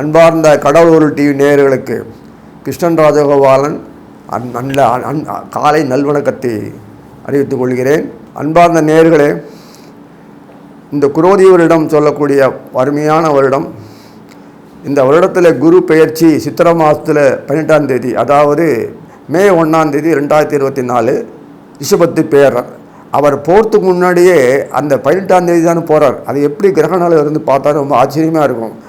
அன்பார்ந்த கடவுள் டிவி நேயர்களுக்கு கிருஷ்ணன் ராஜகோபாலன் அந் நல்ல அன்- காலை நல்வணக்கத்தை அறிவித்துக் கொள்கிறேன். அன்பார்ந்த நேயர்களே இந்த குரோதி வருடம் சொல்லக்கூடிய அருமையான வருடம். இந்த வருடத்தில் குரு பெயர்ச்சி சித்திர மாதத்தில் பன்னெண்டாம் தேதி அதாவது மே ஒன்றாம் தேதி ரெண்டாயிரத்தி இருபத்தி நாலு ரிஷபத்து பேரர். அவர் போகிறதுக்கு முன்னாடியே அந்த பதினெட்டாம் தேதி தானே போகிறார் அது எப்படி கிரகணால இருந்து பார்த்தா ரொம்ப ஆச்சரியமாக இருக்கும்.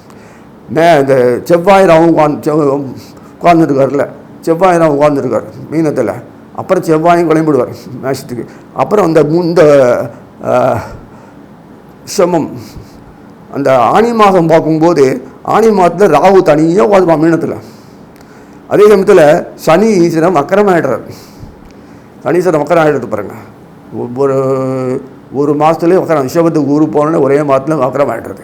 மே இந்த செவ்வாய் ராவும் உட்காந்து உட்காந்துருக்கார்ல செவ்வாய் ராவும் உட்காந்துருக்கார் மீனத்தில். அப்புறம் செவ்வாயும் கிளம்பிடுவார் மேஷத்துக்கு. அப்புறம் அந்த இந்த சமம் அந்த ஆனி மாதம் பார்க்கும்போது ஆனி மாதத்தில் ராகு தனியாக உட்காந்துப்பான் மீனத்தில். அதே சமயத்தில் சனி ஈஸ்வரம் அக்கிரமாயிடுறார் சனீஸ்வரன் வக்கரம் ஆகிடுறது பாருங்க. ஒரு ஒரு மாதத்துலேயே வக்கரம் ரிஷபத்துக்கு ஊரு போனோன்னே ஒரே மாதத்துல வக்கரம் ஆகிடுறது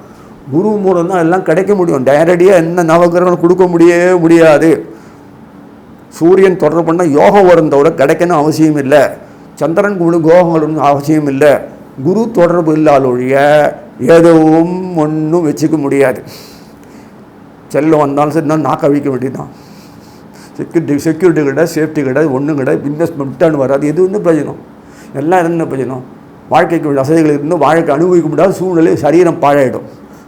குரு மூலம் தான் எல்லாம் கிடைக்க முடியும். டைரக்டியாக என்ன நவகிரகம் கொடுக்க முடியவே முடியாது. சூரியன் தொடர்பு பண்ணால் யோகம் வரும் கிடைக்கணும் அவசியம் இல்லை. சந்திரன் குழு கோகங்கள் ஒன்றும் அவசியம் இல்லை. குரு தொடர்பு இல்லாத ஒழிய எதுவும் ஒன்றும் வச்சுக்க முடியாது. செல்லம் வந்தாலும் சரி நான் நாக்க அழிக்க வேண்டியதுதான். செக்யூரிட்டி செக்யூரிட்டி கிடையாது சேஃப்டி கிடையாது ஒன்றும் கிடையாது. இன்வெஸ்ட்மெண்ட் ரிட்டர்ன் வராது எது வந்து பிரயோஜனம். எல்லாம் என்ன பிரயோஜனம்? வாழ்க்கைக்கு வசதிகள் இருந்து வாழ்க்கை அனுபவிக்க முடியாத சூழ்நிலை சரீரம் பாழாயிடும்.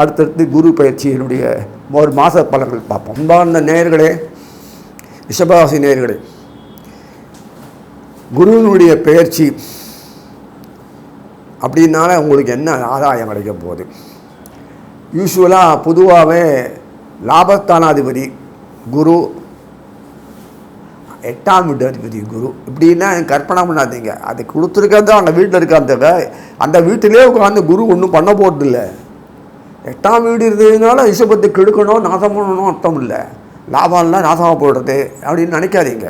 அடுத்தடுத்து குரு பயிற்சியினுடைய ஒரு மாத பலன்கள் பார்ப்போம். அன்பார்ந்த நேயர்களே ரிஷபராசி நேயர்களே குருவினுடைய பயிற்சி அப்படின்னால உங்களுக்கு என்ன ஆதாயம் கிடைக்க போகுது? யூஸ்வலாக பொதுவாகவே லாபஸ்தானாதிபதி குரு எட்டாம் வீட்டு அதிபதி குரு. இப்படின்னா கற்பனை பண்ணாதீங்க. அது கொடுத்துருக்கிறது அந்த வீட்டில் இருக்காங்க அந்த வீட்டிலே உட்காந்து குரு ஒன்றும் பண்ண போகிறதில்லை எட்டாம் வீடு இருந்ததுனால ரிஷபத்தை கெடுக்கணும் நாசம் பண்ணணும் அர்த்தம் இல்லை. லாபம்லாம் நாசமாக போடுறது அப்படின்னு நினைக்காதீங்க.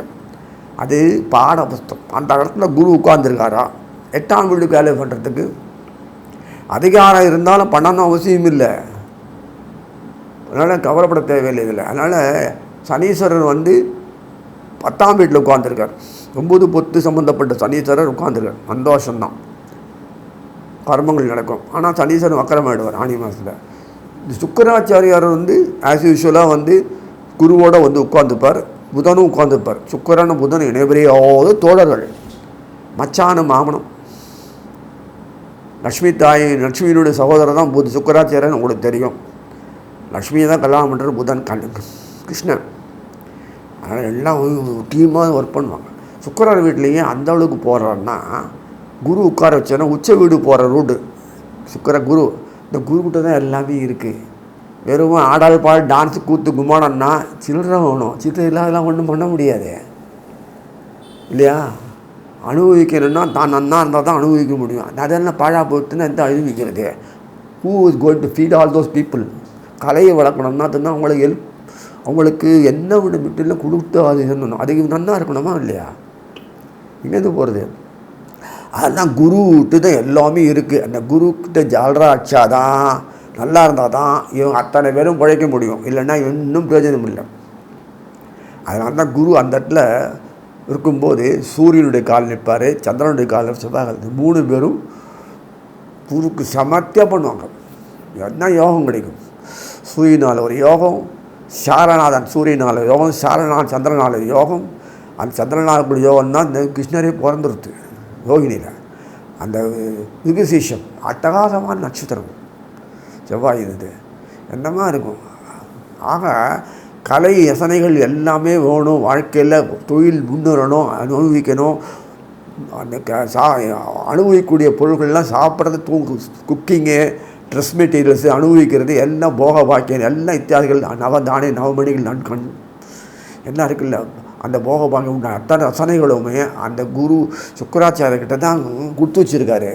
அது பாடபுஸ்தம் அந்த இடத்துல குரு உட்கார்ந்துருக்காரா? எட்டாம் வீட்டுக்கு வேலை பண்ணுறதுக்கு அதிகாரம் இருந்தாலும் பண்ணணும் அவசியம் இல்லை. அதனால் கவலைப்பட தேவையில்லை இதில். அதனால் சனீஸ்வரர் வந்து பத்தாம் வீட்டில் உட்காந்துருக்கார் ஒம்பது பொத்து சம்மந்தப்பட்ட சனீஸ்வரர் உட்காந்துருக்கார் சந்தோஷம்தான். கர்மங்கள் நடக்கும். ஆனால் சனீஸ்வரன் வக்கரமாயிடுவார் ஆணி மாதத்தில் இந்த சுக்கராச்சாரியார் வந்து ஆஸ் யூஷுவலாக வந்து குருவோட வந்து உட்காந்துப்பார் புதனும் உட்காந்துப்பார் சுக்கரனும் புதன் இணைபெரியாவது தோழர்கள். மச்சானும் மாமனும். லக்ஷ்மி தாய் லக்ஷ்மியினுடைய சகோதரர் தான் புது சுக்கராச்சாரியன் உங்களுக்கு தெரியும். லக்ஷ்மியை தான் கல்யாணம் பண்ணுறது புதன் கண் கிருஷ்ணன். அதனால் எல்லாம் டீமாக ஒர்க் பண்ணுவாங்க. சுக்கரர் வீட்லேயே அந்த அளவுக்கு போகிறாருன்னா குரு உட்கார வச்சோன்னா உச்ச வீடு போகிற ரூட்டு சுக்கர குரு இந்த குருக்கிட்ட தான் எல்லாமே இருக்குது வெறும் ஆடால் பால் டான்ஸு கூத்து குமானம்னா சில்லற வேணும். சில்லறை இல்லாதெல்லாம் ஒன்றும் பண்ண முடியாது. இல்லையா? அனுபவிக்கணும்னா தான் நன்னா இருந்தால் தான் அனுபவிக்க முடியும். அதெல்லாம் பாழா போட்டுன்னா எந்த அனுபவிக்கிறது? Who is going to feed all those people கலையை வளர்க்கணும்னா அதுதான் அவங்களுக்கு ஹெல்ப் அவங்களுக்கு என்ன ஒன்று மெட்டீரியல் கொடுத்து அது இருக்கணும் அதுக்கு நன்னா இருக்கணுமா இல்லையா? எங்கேருந்து போகிறது அதெல்லாம் குருக்கிட்ட தான் எல்லாமே இருக்குது அந்த குருக்கிட்ட ஜாலரா அடிச்சாதான் நல்லா இருந்தால் தான் இவங்க அத்தனை பேரும் பிழைக்க முடியும். இல்லைன்னா இன்னும் பிரயோஜனம் இல்லை. அதனால தான் குரு அந்த இடத்துல இருக்கும்போது சூரியனுடைய கால் நிற்பார் சந்திரனுடைய கால் செவ்வாய் மூணு பேரும் குருக்கு சமர்த்தியாக பண்ணுவாங்க. என்ன யோகம் கிடைக்கும்? சூரியனால் ஒரு யோகம் சாரநாதன் சூரியனால் யோகம் சாரநாதன் சந்திரனால் யோகம். அந்த சந்திரநாதனுடைய யோகம் தான் இந்த கிருஷ்ணரே பிறந்துருது. ரோகிணியில். அந்த மிருகசீஷம் அட்டகாசமான நட்சத்திரம். செவ்வாய் இது என்னமா இருக்கும்? ஆக கலை யசனைகள் எல்லாமே வேணும். வாழ்க்கையில் தொழில் முன்னேறணும் அனுபவிக்கணும். அந்த க சா அனுபவிக்கக்கூடிய பொருட்கள்லாம் சாப்பிட்றது தூங்கு குக்கிங்கு ட்ரெஸ் மெட்டீரியல்ஸு அனுபவிக்கிறது எல்லாம் போக பாக்கியம். எல்லாம் இத்தியாதிகள் நவதானே நவமணிகள் நன்கண். எல்லாம் இருக்குல்ல? அந்த போக பாக்கியம் உண்ட அத்தனை ரசனைகளுமே அந்த குரு சுக்கராச்சாரியர்கிட்ட தான் கொடுத்து வச்சுருக்காரு.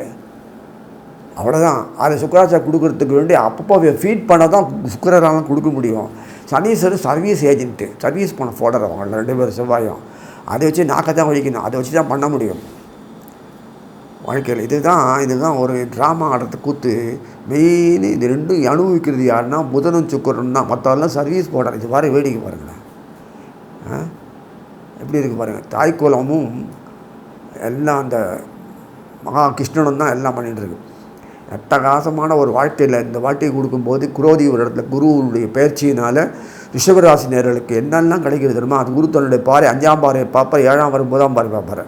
அவ்வளோதான் அதை சுக்கராச்சாரம் கொடுக்கறதுக்கு வேண்டி அப்பப்போ ஃபீட் பண்ண தான் சுக்கராராலும் கொடுக்க முடியும். சனீஸ்வரர் சர்வீஸ் ஏஜென்ட்டு சர்வீஸ் பண்ண ஃபோடர் அவங்க ரெண்டு பேரும் செவ்வாயும். அதை வச்சு நாக்கை தான் ஒழிக்கணும் அதை வச்சு தான் பண்ண முடியும். வாழ்க்கையில் இதுதான் இதுதான் ஒரு ட்ராமா ஆடுறது கூத்து. மெயின் இது ரெண்டும் அனுபவிக்கிறது யாருன்னா புதனும் சுக்கரன் தான். மற்றவெல்லாம் சர்வீஸ் போடுறாங்க இது பாரு வேடிக்கை பாருங்களேன். ஆ? எப்படி இருக்கு பாருங்கள் தாய்க்குலமும் எல்லாம் அந்த மகா கிருஷ்ணனும் தான் எல்லாம் பண்ணிட்டு இருக்கு. அட்டகாசமான ஒரு வாழ்க்கையில் இந்த வாழ்க்கையை கொடுக்கும்போது குரோதி ஒரு இடத்துல குருவுடைய பயிற்சியினால் ரிஷபராசினியர்களுக்கு என்னெல்லாம் கிடைக்கிறது தெரியுமா? அது குரு தன்னுடைய பாறை அஞ்சாம் பாறை பார்ப்பார் ஏழாம் பாறை ஒன்பதாம் பாறை பார்ப்பார்.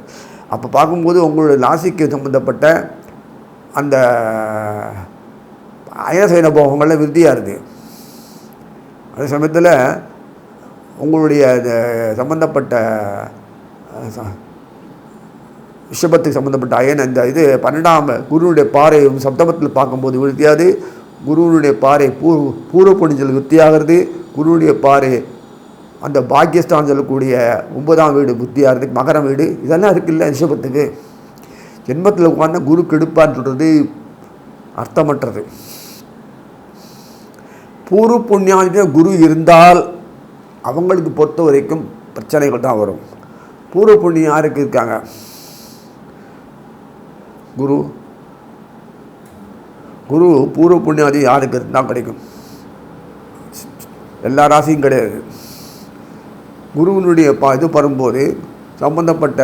அப்போ பார்க்கும்போது உங்களுடைய ராசிக்கு சம்மந்தப்பட்ட அந்த அயனசைன போகங்கள்லாம் விருத்தியாக இருக்குது அதே சமயத்தில் உங்களுடைய இந்த சம்மந்தப்பட்ட ரிஷபத்துக்கு சம்மந்தப்பட்ட அயன் இந்த இது பன்னெண்டாம் குருவுடைய பாறை சப்தமத்தில் பார்க்கும்போது விருத்தியாது குருவுடைய பாறை பூ பூர்வ புனிஞ்சல் விருத்தியாகிறது குருவுடைய பாறை அந்த பாக்கியஸ்தான் சொல்லக்கூடிய ஒன்பதாம் வீடு புத்தியாகிறதுக்கு மகரம் வீடு. இதெல்லாம் இருக்குல்ல ரிஷபத்துக்கு ஜென்மத்தில் உட்காந்து குரு கெடுப்பான்னு சொல்கிறது அர்த்தமற்றது. பூர்வ புண்ணியாதிபதியா குரு இருந்தால் அவங்களுக்கு பொறுத்த வரைக்கும் பிரச்சனைகள் தான் வரும். பூர்வ புண்ணியம் யாருக்கு இருக்காங்க? குரு. குரு பூர்வ புண்ணியாதி யாருக்கு இருந்தால் கிடைக்கும்? எல்லா ராசியும் கிடையாது. குருவினுடைய ப இது வரும்போது சம்பந்தப்பட்ட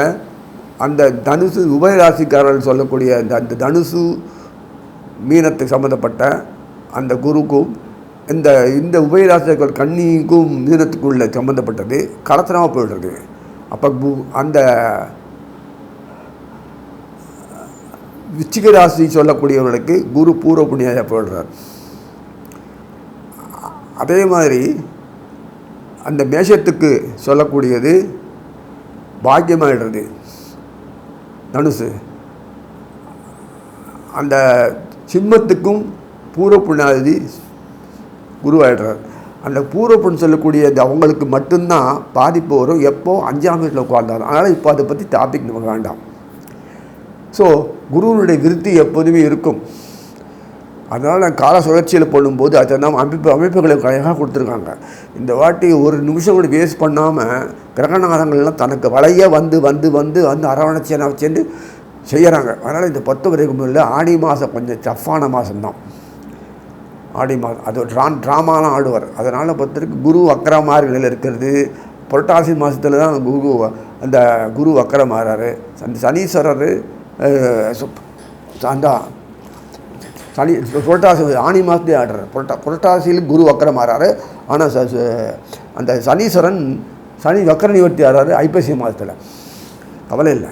அந்த தனுசு உபய ராசிக்காரர்கள் சொல்லக்கூடிய அந்த அந்த தனுசு மீனத்துக்கு சம்மந்தப்பட்ட அந்த குருக்கும் இந்த இந்த உபயராசிகள் கண்ணிக்கும் மீனத்துக்குள்ள சம்மந்தப்பட்டது கடத்தனமாக போயிடுறது. அப்போ அந்த விச்சிக ராசி சொல்லக்கூடியவர்களுக்கு குரு பூர்வ புண்ணியாக போயிடுறார். அதே மாதிரி அந்த மேஷத்துக்கு சொல்லக்கூடியது பாக்கியமாயிடுறது. தனுசு. அந்த சிம்மத்துக்கும் பூர்வ புண்ணியாதி குருவாயிடுறார். அந்த பூரப்புன்னு சொல்லக்கூடிய அந்த அவங்களுக்கு மட்டும்தான் பாதிப்பு வரும். எப்போது அஞ்சாம் வீட்டில் உட்கார்ந்தாலும் அதனால் இப்போ அதை பற்றி டாபிக் நமக்கு வேண்டாம். ஸோ குருவினுடைய விருத்தி எப்போதுமே இருக்கும். அதனால் நான் கால சுழற்சியில் போடும்போது அதை நம்ம அமைப்பு அமைப்புகளை அழகாக கொடுத்துருக்காங்க. இந்த வாட்டி ஒரு நிமிஷம் கூட வேஸ்ட் பண்ணாமல் கிரகநாதங்கள்லாம் தனக்கு வளைய வந்து வந்து வந்து வந்து அரவணைச்சி வச்சுட்டு செய்கிறாங்க அதனால் இந்த பத்து வரைக்கும் இல்லை ஆடி மாதம் கொஞ்சம் டஃப்பான மாதம்தான் ஆடி மாதம் அது ட்ரா ட்ராமாலாம் ஆடுவார். அதனால் பொறுத்தவரைக்கு குரு வக்கரமார்களில் இருக்கிறது. புரட்டாசி மாதத்தில் தான் குரு அந்த குரு வக்கரமாறாரு. அந்த சனீஸ்வரர் அந்த சனி புரட்டாசி ஆணி மாதத்துலேயே ஆடுறார். புரட்டா புரட்டாசியில் குரு வக்கரம் ஆனால் ச ச- அந்த சனீஸ்வரன் சனி வக்கர நிவர்த்தி ஆறாரு ஐப்பசி மாதத்தில் கவலை இல்லை.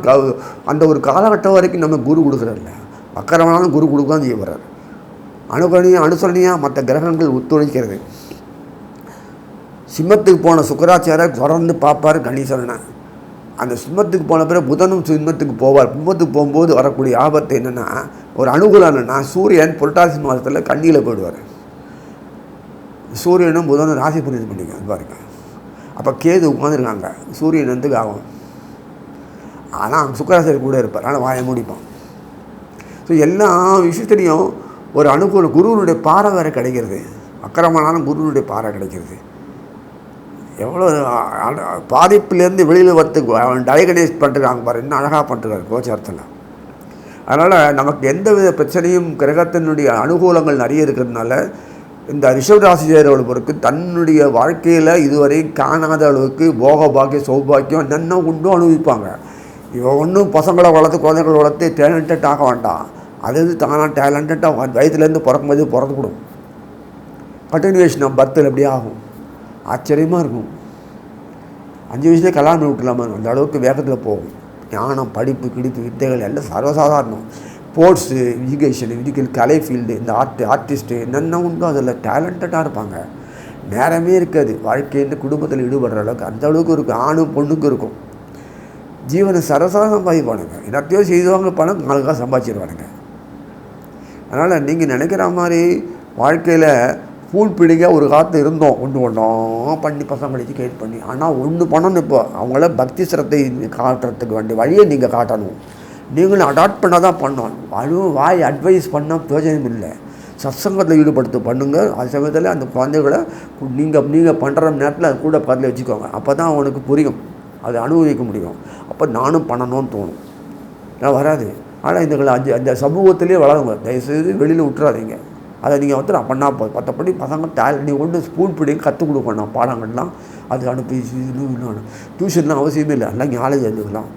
க- அந்த ஒரு காலகட்டம் வரைக்கும் நம்ம குரு கொடுக்குறதில்ல. வக்கரமானாலும் குரு கொடுக்க தான் செய்ய வர்றாரு அனுகரணியாக அனுசரணியாக மற்ற கிரகங்கள் ஒத்துழைக்கிறது. சிம்மத்துக்கு போன சுக்கராச்சாரியர் தொடர்ந்து பார்ப்பார் கணேசரனை அந்த சிம்மத்துக்கு போன பிறகு புதனும் சிம்மத்துக்கு போவார். சிம்மத்துக்கு போகும்போது வரக்கூடிய ஆபத்து என்னென்னா ஒரு அனுகூலம் என்னென்னா சூரியன் புரட்டாசி மாதத்தில் கண்ணியில் போயிடுவார். சூரியனும் புதனும் ராசி புரிந்து பண்ணிக்க பாருங்க. அப்போ கேது உட்காந்துருக்காங்க சூரியன் வந்து ஆகும். ஆனால் சுக்கராச்சாரியர் கூட இருப்பார். ஆனால் வாயை முடிப்பான் ஸோ எல்லா விஷயத்துலேயும் ஒரு அனுகூல குருவனுடைய பாறை வேறு கிடைக்கிறது. அக்கிரமனாலும் குருவனுடைய பாறை கிடைக்கிறது. எவ்வளோ அ- பாதிப்புலேருந்து வெளியில் வரத்துக்கு அவன் டயகனைஸ் பண்ணுறாங்க பாரு இன்னும் அழகாக பண்ணுறாரு கோச்சாரத்தில். அதனால் நமக்கு எந்த வித பிரச்சனையும் கிரகத்தினுடைய அனுகூலங்கள் நிறைய இருக்கிறதுனால இந்த ரிஷபராசிரியர்கள் பொறுத்து தன்னுடைய வாழ்க்கையில் இதுவரை காணாத அளவுக்கு போக பாக்கியம் சௌபாக்கியம் என்னென்ன உண்டும் அனுபவிப்பாங்க. இவன் ஒன்றும் பசங்களை வளர்த்து குழந்தைகளை வளர்த்து டேலண்டட் ஆக வேண்டாம். அது வந்து தானாக டேலண்டட்டாக வயதுலேருந்து பிறக்கும்போது பிறந்துவிடும் கண்டினியூஷன் நம்ம பர்த்தில் எப்படி ஆகும். ஆச்சரியமாக இருக்கும். அஞ்சு வயசுலேயே கல்யாணம் பண்ணி விட்டுலாமா அந்த அளவுக்கு வேகத்தில் போகும். ஞானம் படிப்பு கிடிப்பு வித்தைகள் எல்லாம் சர்வசாதாரணம். ஸ்போர்ட்ஸு எஜுகேஷன் இதுக்கு கலை ஃபீல்டு இந்த ஆர்ட் ஆர்டிஸ்ட்டு என்னென்ன உண்டோ அதில் டேலண்டடாக இருப்பாங்க. நேரமே இருக்காது. வாழ்க்கைன்னு குடும்பத்தில் ஈடுபடுற அளவுக்கு அந்த அளவுக்கு இருக்கும். ஆணும் பொண்ணுக்கும் இருக்கும். ஜீவனை சரசாரம் சம்பாதிப்பானுங்க எல்லாத்தையும் செய்வாங்க பணம் நாளுக்காக சம்பாதிச்சிருவானுங்க. அதனால் நீங்கள் நினைக்கிற மாதிரி வாழ்க்கையில் பூல் பிடிங்க ஒரு காலத்தில் இருந்தோம். ஒன்று ஒன்றும் பண்ணி பசங்க படித்து கேட் பண்ணி. ஆனால் ஒன்று பண்ணணும் இப்போ. அவங்கள பக்தி சிரத்தை காட்டுறதுக்கு வேண்டிய வழியை நீங்கள் காட்டணும். நீங்களும் அடாப்ட் பண்ணால் தான் பண்ணணும். அதுவும் வாய் அட்வைஸ் பண்ணால் பிரயோஜனம் இல்லை. சத்சங்கத்தில் ஈடுபடுத்த பண்ணுங்கள் அது சமயத்தில் அந்த குழந்தைகளை நீங்கள் நீங்கள் பண்ணுற நேரத்தில் அது கூட பதில் வச்சுக்கோங்க. அப்போ தான் அவனுக்கு புரியும். அதை அனுபவிக்க முடியும். அப்போ நானும் பண்ணணும்னு தோணும். நான் வராது. ஆனால் இந்த அஞ்சு அந்த சமூகத்திலே வளருங்க. தயவுசெய்து வெளியில் விட்டுறாதீங்க அதை நீங்கள் வந்து நான் பண்ணால் போதும். மற்றபடி பசங்க டேலண்ட் நீ ஒன்று ஸ்பூன் பிடி கற்றுக் கொடுக்கணும் பாடங்கள்லாம் அது அனுப்பி இன்னும் டியூஷன்லாம் அவசியமே இல்லை. எல்லாம் ஞாலேஜ் எழுதுக்கலாம்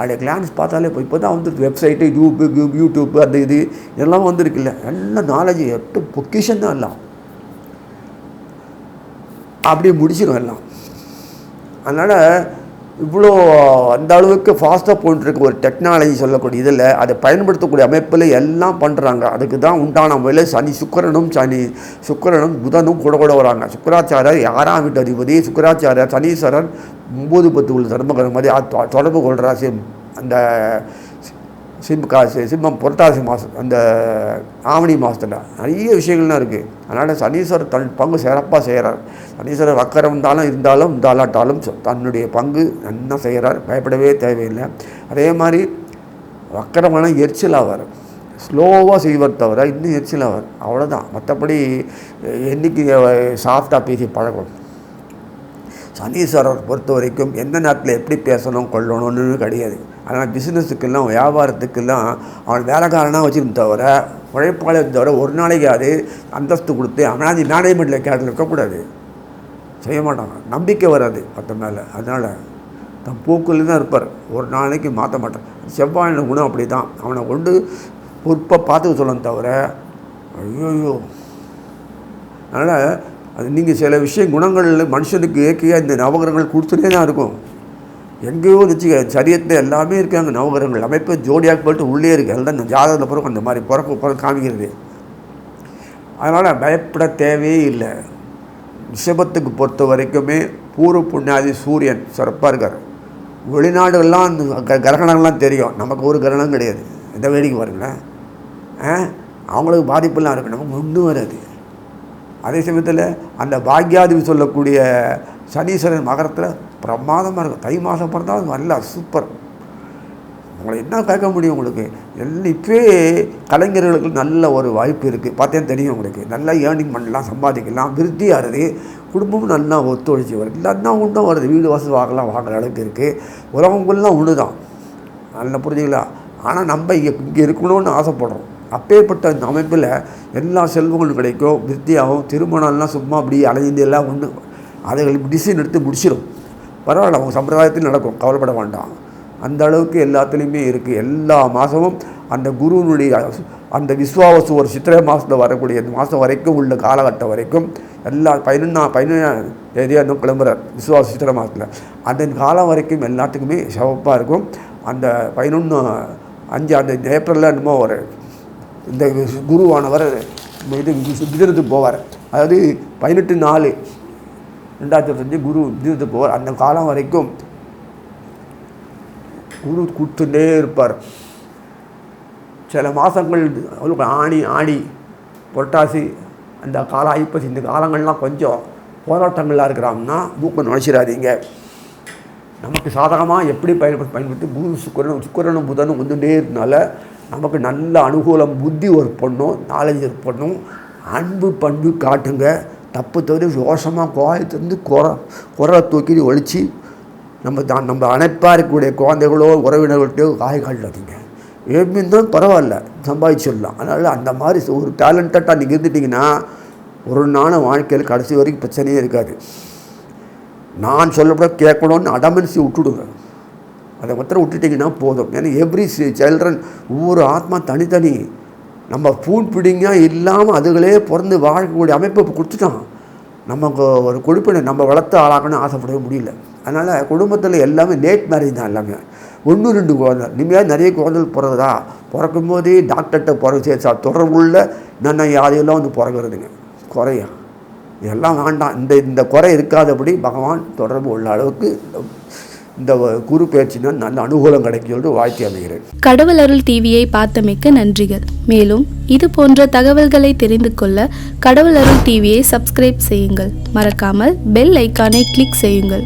அதில் கிளான்ஸ் பார்த்தாலே இப்போ இப்போ தான் வந்துருக்கு வெப்சைட்டு யூடியூப் யூடியூப் அந்த இது இதெல்லாம் வந்துருக்குல்ல நல்ல நாலேஜ் எட்டு பொக்கிஷன் தான் எல்லாம். அப்படியே முடிச்சிடும் எல்லாம். அதனால் இவ்வளோ அந்த அளவுக்கு ஃபாஸ்ட்டாக போயிட்டுருக்க ஒரு டெக்னாலஜி சொல்லக்கூடிய இதில் அதை பயன்படுத்தக்கூடிய அமைப்பில் எல்லாம் பண்ணுறாங்க அதுக்கு தான் உண்டான முறையில் சனி சுக்கிரனும் சனி சுக்கரனும் புதனும் கூட கூட வராங்க. சுக்கராச்சாரியர் ஆறாம் வீட்டு அதிபதி சுக்கராச்சாரியர் சனீஸ்வரன் ஒம்பது பத்து உள்ள தர்மகரம் மாதிரி தொடர்பு கொள்கிறா அந்த சிம் காசு சிம்மம் புரட்டாசி மாதம் அந்த ஆவணி மாதத்தில் நிறைய விஷயங்கள்லாம் இருக்குது அதனால் சனீஸ்வரர் தன் பங்கு சிறப்பாக செய்கிறார் சனீஸ்வரர் வக்கரம் இருந்தாலும் இருந்தாலும் இருந்தாலாட்டாலும் சொ- தன்னுடைய பங்கு நல்லா செய்கிறார் பயப்படவே தேவையில்லை. அதே மாதிரி வக்கரமெல்லாம் எரிச்சலாவார். ஸ்லோவாக செய்வார் தவிர இன்னும் எரிச்சலாவார். அவ்வளோதான் மற்றபடி என்றைக்கு சாஃப்டாக பேசி பழகும் சனீஸ்வரர் பொறுத்த வரைக்கும் எந்த நேரத்தில் எப்படி பேசணும் கொள்ளணும்னு கிடையாது. அதனால் பிஸ்னஸுக்கெல்லாம் வியாபாரத்துக்கெல்லாம் அவன் வேலைக்காரனாக வச்சிருந்த தவிர உழைப்பாளர் தவிர ஒரு நாளைக்கு அது அந்தஸ்து கொடுத்து அனாதி மேனேஜ்மெண்ட்டில் கேட்டில் இருக்கக்கூடாது. செய்ய மாட்டாங்க நம்பிக்கை வராது மற்ற மேலே. அதனால் தன் போக்கில் தான் இருப்பார். ஒரு நாளைக்கு மாற்ற மாட்டான் செவ்வாயின் குணம் அப்படி தான் அவனை கொண்டு பொறுப்பாக பார்த்துக்க சொல்லணும் தவிர ஐயோயோ. அதனால் அது நீங்கள் சில விஷயம் குணங்கள் மனுஷனுக்கு இயற்கையாக இந்த நவகிரகங்கள் கொடுத்துட்டே தான் இருக்கும். எங்கேயோ இருந்துச்சு சரியத்தில் எல்லாமே இருக்காங்க நவகிரகங்கள் அமைப்பு ஜோடியாக போட்டு உள்ளே இருக்குது அதுதான் இந்த ஜாதகத்தில் பிறகு அந்த மாதிரி பிறக்க பிறகு காமிக்கிறது. அதனால் பயப்பட தேவையே இல்லை. ரிஷபத்துக்கு பொறுத்த வரைக்குமே பூர்வ புண்ணியாதி சூரியன் சிறப்பாக இருக்கார். வெளிநாடுகள்லாம் அந்த க- கிரகணங்கள்லாம் தெரியும். நமக்கு ஒரு கிரகணம் கிடையாது. எந்த வேடிக்கை பாருங்களேன். அவங்களுக்கு பாதிப்பெல்லாம் இருக்கு. நமக்கு ஒன்றும் வராது. அதே சமயத்தில் அந்த பாக்யாதிபதி சொல்லக்கூடிய சனீஸ்வரன் மகரத்தில் பிரமாதமாக இருக்கும். தை மாதம் பிறந்தாலும் நல்லா சூப்பர் உங்களை என்ன கேட்க முடியும் உங்களுக்கு? எல்லாம் இப்போவே கலைஞர்களுக்கு நல்ல ஒரு வாய்ப்பு இருக்குது பார்த்தேன் தெரியும் உங்களுக்கு. நல்லா ஏர்னிங் பண்ணலாம் சம்பாதிக்கலாம் விருத்தியாகிறது குடும்பமும் நல்லா ஒத்துழைச்சி வருது. இல்லைன்னா ஒன்றும் வருது. வீடு வசதி வாங்கலாம் வாங்குற அளவுக்கு இருக்குது உலகங்கள்லாம் ஒன்று தான் நல்லா புரிஞ்சுங்களா? ஆனால் நம்ம இங்கே இங்கே இருக்கணும்னு ஆசைப்படுறோம். அப்பேற்பட்ட இந்த அமைப்பில் எல்லா செல்வங்களும் கிடைக்கும். விருத்தியாகும். திருமணம்லாம் சும்மா அப்படி அலைஞ்சு எல்லாம் ஒன்று அதுகள் டிசைன் எடுத்து முடிச்சிடும் பரவாயில்ல அவங்க சம்பிரதாயத்தில் நடக்கும். கவலைப்பட வேண்டாம். அந்த அளவுக்கு எல்லாத்துலேயுமே இருக்குது எல்லா மாதமும் அந்த குருவினுடைய அந்த விஸ்வாவசு ஒரு சித்திரை மாதத்தில் வரக்கூடிய இந்த மாதம் வரைக்கும் உள்ள காலகட்டம் வரைக்கும் எல்லா பதினொன்றா பதினொன்றாம் தேதியாக இருந்தும் கிளம்புறார். விஸ்வாச சித்திரை மாதத்தில் அந்த காலம் வரைக்கும் எல்லாத்துக்குமே சிவப்பாக இருக்கும். அந்த பதினொன்று அஞ்சு அந்த ஏப்ரலில் என்னமோ ஒரு இந்த குருவானவர் இது மிதனத்துக்கு போவார். அதாவது பதினெட்டு நாலு ரெண்டாயிரத்தி இருபத்தஞ்சு குரு தீர்த்து போவார். அந்த காலம் வரைக்கும் குரு கூட்டுட்டே இருப்பார். சில மாதங்கள் அவளுக்கு ஆணி ஆடி புரட்டாசி அந்த கால ஐப்பசி இந்த காலங்கள்லாம் கொஞ்சம் போராட்டங்களாக இருக்கிறோம்னா மூக்கம் நுழைச்சிடாதீங்க. நமக்கு சாதகமாக எப்படி பயன்படுத்தி பயன்படுத்தி குரு சுக்கரனும் சுக்கரனும் புதனும் வந்துட்டே இருந்தனால நமக்கு நல்ல அனுகூலம் புத்தி ஒர்க் பண்ணும் நாலேஜ் ஒர்க் பண்ணும் அன்பு பண்பு காட்டுங்க. தப்பு தவறி ரோஷமாக கோயத்திலிருந்து குறை குரலை தூக்கி ஒழிச்சு நம்ம தான் நம்ம அணைப்பாக இருக்கக்கூடிய குழந்தைகளோ உறவினர்கள்ட்டோ காய் காட்டாதீங்க எப்படி இருந்தாலும் பரவாயில்ல சம்பாதிச்சிடலாம். அதனால் அந்த மாதிரி ஒரு டேலண்டட்டாக நீங்கள் இருந்துட்டிங்கன்னா ஒரு நாள் வாழ்க்கையில் கடைசி வரைக்கும் பிரச்சனையே இருக்காது. நான் சொல்லப்பட கேட்கணும்னு அடமன்சி விட்டுடுங்க. அதை மாத்திரம் விட்டுட்டிங்கன்னா போதும். ஏன்னா எவ்ரி சில்ட்ரன் ஒவ்வொரு ஆத்மா தனித்தனி. நம்ம பூன் பிடிங்காக இல்லாமல் அதுகளே பிறந்து வாழக்கூடிய அமைப்பை இப்போ கொடுத்துட்டான். நமக்கு ஒரு கொடுப்பினை நம்ம வளர்த்து ஆளாக்கணும்னு ஆசைப்படவே முடியல. அதனால் குடும்பத்தில் எல்லாமே லேட் மேரேஜ் தான் எல்லாமே. ஒன்று ரெண்டு குழந்தை. இனிமேல் நிறைய குழந்தைகள் பிறகுதா பிறக்கும் போதே டாக்டர்கிட்ட பிறகு சா தொடர்புள்ள என்னென்ன யாரையெல்லாம் வந்து பிறகுறதுங்க குறையா? இதெல்லாம் வேண்டாம். இந்த இந்த குறை இருக்காதபடி பகவான் தொடர்பு உள்ள அளவுக்கு இந்த குரு பயிற்சினா நல்ல அனுகூலம் கிடைக்கும் சொல்லிட்டு வாழ்த்தி அமைகிறேன். கடவுள் அருள் டிவியை பார்த்தமைக்க நன்றிகள். மேலும் இது போன்ற தகவல்களை தெரிந்து கொள்ள கடவுள் அருள் டிவியை சப்ஸ்கிரைப் செய்யுங்கள். மறக்காமல் பெல் ஐக்கானை கிளிக் செய்யுங்கள்.